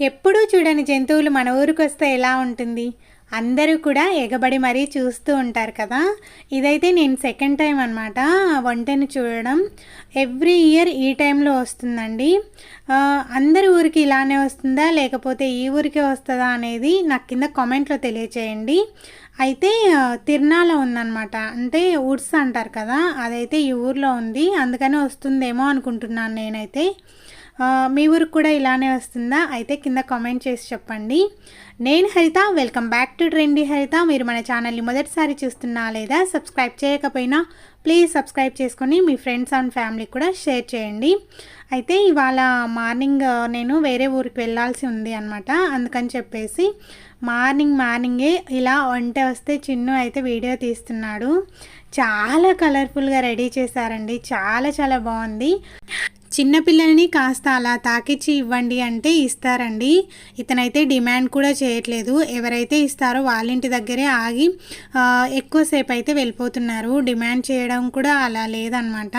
ఎప్పుడూ చూడని జంతువులు మన ఊరికి వస్తే ఎలా ఉంటుంది? అందరూ కూడా ఎగబడి మరీ చూస్తూ ఉంటారు కదా? ఇదైతే నేను సెకండ్ టైం అనమాట వంటని చూడడం. ఎవ్రీ ఇయర్ ఈ టైంలో వస్తుందండి. అందరి ఊరికి ఇలానే వస్తుందా? లేకపోతే ఈ ఊరికే వస్తుందా అనేది నాకు కింద కామెంట్లో తెలియచేయండి. అయితే ఆ, తిరునాల ఉందన్నమాట. అంటే ఉడ్స్ అంటారు కదా? అదైతే ఈ ఊర్లో ఉంది. అందుకనే వస్తుందేమో అనుకుంటున్నాను నేనైతే. మీ ఊరికి కూడా ఇలానే వస్తుందా? అయితే కింద కామెంట్ చేసి చెప్పండి. నేను Haritha welcome back to trendy Haritha. మీరు మన ఛానల్ని మొదటిసారి చూస్తున్నా లేదా సబ్స్క్రైబ్ చేయకపోయినా ప్లీజ్ సబ్స్క్రైబ్ చేసుకొని మీ ఫ్రెండ్స్ అండ్ ఫ్యామిలీకి కూడా షేర్ చేయండి. అయితే ఇవాళ మార్నింగ్ నేను వేరే ఊరికి వెళ్ళాల్సి ఉంది అనమాట అందుకని చెప్పేసి మార్నింగ్ మార్నింగే ఇలా వంట వస్తే చిన్ను అయితే వీడియో తీస్తున్నాడు. చాలా కలర్ఫుల్గా రెడీ చేశారండి. చాలా చాలా బాగుంది. చిన్నపిల్లల్ని కాస్త అలా తాకిచ్చి ఇవ్వండి అంటే ఇస్తారండి. ఇతనైతే డిమాండ్ కూడా చేయట్లేదు. ఎవరైతే ఇస్తారో వాళ్ళ ఇంటి దగ్గరే ఆగి ఎక్కువసేపు అయితే వెళ్ళిపోతున్నారు. డిమాండ్ చేయడం కూడా అలా లేదనమాట.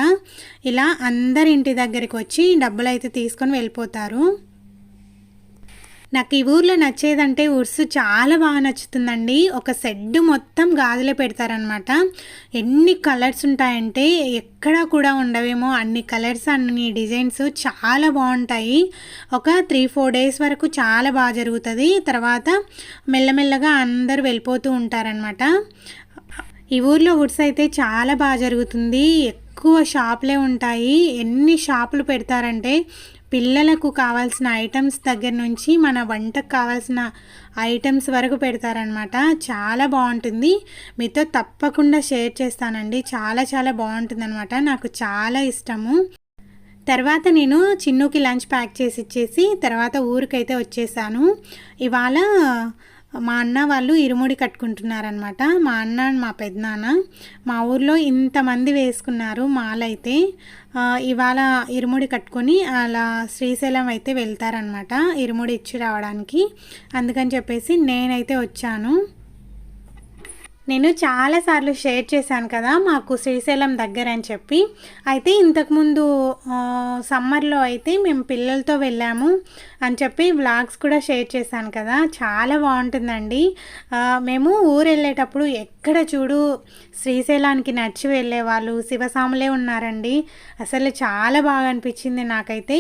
ఇలా అందరి ఇంటి దగ్గరికి వచ్చి డబ్బులు అయితే తీసుకొని వెళ్ళిపోతారు. నాకు ఈ ఊర్లో నచ్చేదంటే ఉర్సు చాలా బాగా నచ్చుతుందండి. ఒక సెడ్ మొత్తం గాజులే పెడతారనమాట ఎన్ని కలర్స్ ఉంటాయంటే ఎక్కడా కూడా ఉండవేమో. అన్ని కలర్స్ అన్ని డిజైన్స్ చాలా బాగుంటాయి. ఒక త్రీ ఫోర్ డేస్ వరకు చాలా బాగా జరుగుతుంది. తర్వాత మెల్లమెల్లగా అందరూ వెళ్ళిపోతూ ఉంటారనమాట ఈ ఊర్లో ఉడ్స్ అయితే చాలా బాగా జరుగుతుంది. ఎక్కువ షాపులే ఉంటాయి. ఎన్ని షాపులు పెడతారంటే పిల్లలకు కావాల్సిన ఐటమ్స్ దగ్గర నుంచి మన వంటకు కావాల్సిన ఐటమ్స్ వరకు పెడతారనమాట చాలా బాగుంటుంది. మీతో తప్పకుండా షేర్ చేస్తానండి. చాలా చాలా బాగుంటుంది అనమాట నాకు చాలా ఇష్టము. తర్వాత నేను చిన్నుకి లంచ్ ప్యాక్ చేసి ఇచ్చేసి తర్వాత ఊరికైతే వచ్చేసాను. ఇవాళ మా అన్న వాళ్ళు ఇరుముడి కట్టుకుంటున్నారనమాట మా అన్న మా పెద్దనాన్న మా ఊర్లో ఇంతమంది వేసుకున్నారు మాలైతే. ఇవాళ ఇరుముడి కట్టుకొని అలా శ్రీశైలం అయితే వెళ్తారనమాట ఇరుముడి ఇచ్చి రావడానికి. అందుకని చెప్పేసి నేనైతే వచ్చాను. నేను చాలాసార్లు షేర్ చేశాను కదా మాకు శ్రీశైలం దగ్గర అని చెప్పి. అయితే ఇంతకుముందు సమ్మర్లో అయితే మేము పిల్లలతో వెళ్ళాము అని చెప్పి వ్లాగ్స్ కూడా షేర్ చేశాను కదా. చాలా బాగుంటుందండి. మేము ఊరు వెళ్ళేటప్పుడు ఎక్కడ చూడు శ్రీశైలానికి నడిచి వెళ్ళేవాళ్ళు శివసాములే ఉన్నారండి. అసలు చాలా బాగా అనిపించింది నాకైతే.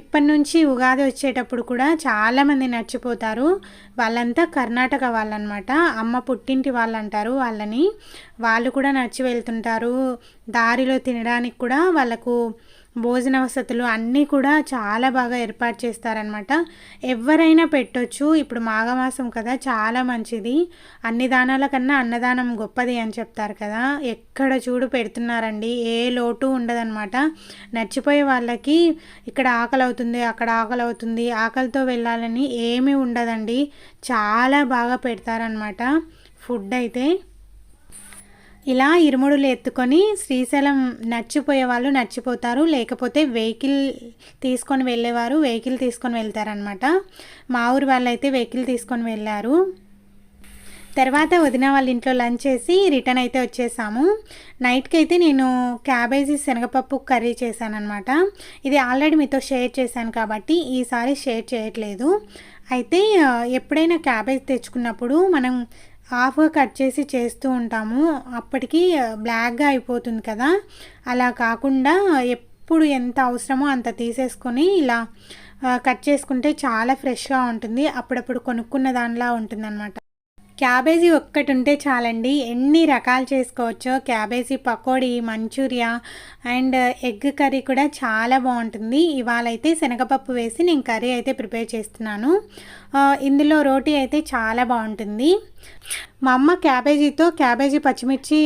ఇప్పటి నుంచి ఉగాది వచ్చేటప్పుడు కూడా చాలామంది నడిచిపోతారు. వాళ్ళంతా కర్ణాటక వాళ్ళనమాట. అమ్మ పుట్టింటి వాళ్ళంటారు. అంటారు వాళ్ళని వాళ్ళు కూడా నడిచి వెళ్తుంటారు. దారిలో తినడానికి కూడా వాళ్ళకు భోజన వసతులు అన్నీ కూడా చాలా బాగా ఏర్పాటు చేస్తారనమాట ఎవరైనా పెట్టొచ్చు. ఇప్పుడు మాఘమాసం కదా చాలా మంచిది. అన్ని దానాల కన్నా అన్నదానం గొప్పది అని చెప్తారు కదా. ఎక్కడ చూడు పెడుతున్నారండి. ఏ లోటు ఉండదన్నమాట. నచ్చిపోయే వాళ్ళకి ఇక్కడ ఆకలి అవుతుంది అక్కడ ఆకలి అవుతుంది. ఆకలితో వెళ్ళాలని ఏమీ ఉండదండి. చాలా బాగా పెడతారనమాట ఫుడ్ అయితే ఇలా ఇరుముడులు ఎత్తుకొని శ్రీశైలం నచ్చిపోయే వాళ్ళు నచ్చిపోతారు. లేకపోతే వెహికల్ తీసుకొని వెళ్ళేవారు వెహికల్ తీసుకొని వెళ్తారనమాట మా ఊరు వాళ్ళు అయితే వెహికల్ తీసుకొని వెళ్ళారు. తర్వాత వదిన వాళ్ళ ఇంట్లో లంచ్ చేసి రిటర్న్ అయితే వచ్చేసాము. నైట్కి అయితే నేను క్యాబేజీ శనగపప్పు కర్రీ చేశాను అనమాట ఇది ఆల్రెడీ మీతో షేర్ చేశాను కాబట్టి ఈసారి షేర్ చేయట్లేదు. అయితే ఎప్పుడైనా క్యాబేజ్ తెచ్చుకున్నప్పుడు మనం హాఫ్గా కట్ చేసి చేస్తూ ఉంటాము. అప్పటికి బ్లాక్గా అయిపోతుంది కదా. అలా కాకుండా ఎప్పుడు ఎంత అవసరమో అంత తీసేసుకొని ఇలా కట్ చేసుకుంటే చాలా ఫ్రెష్గా ఉంటుంది. అప్పుడప్పుడు కొనుక్కున్న దానిలా ఉంటుంది క్యాబేజీ ఒక్కటి ఉంటే చాలండి. ఎన్ని రకాలు చేసుకోవచ్చో. Cabbage pakodi manchuria and egg curry కూడా చాలా బాగుంటుంది. ఇవాళ అయితే శనగపప్పు వేసి నేను కర్రీ అయితే ప్రిపేర్ చేస్తున్నాను. ఇందులో రోటీ అయితే చాలా బాగుంటుంది. మా అమ్మ క్యాబేజీతో క్యాబేజీ పచ్చిమిర్చి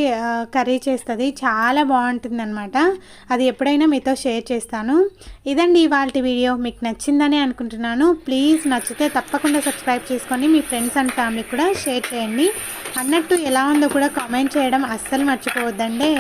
కర్రీ చేస్తుంది. చాలా బాగుంటుంది అనమాట అది ఎప్పుడైనా మీతో షేర్ చేస్తాను. ఇదండి ఇవాళ వీడియో. మీకు నచ్చిందని అనుకుంటున్నాను. ప్లీజ్ నచ్చితే తప్పకుండా సబ్స్క్రైబ్ చేసుకొని మీ ఫ్రెండ్స్ అండ్ ఫ్యామిలీకి కూడా షేర్ చేయండి. అన్నట్టు ఎలా ఉందో కూడా కామెంట్ చేయడం అస్సలు మర్చిపోవద్దండి.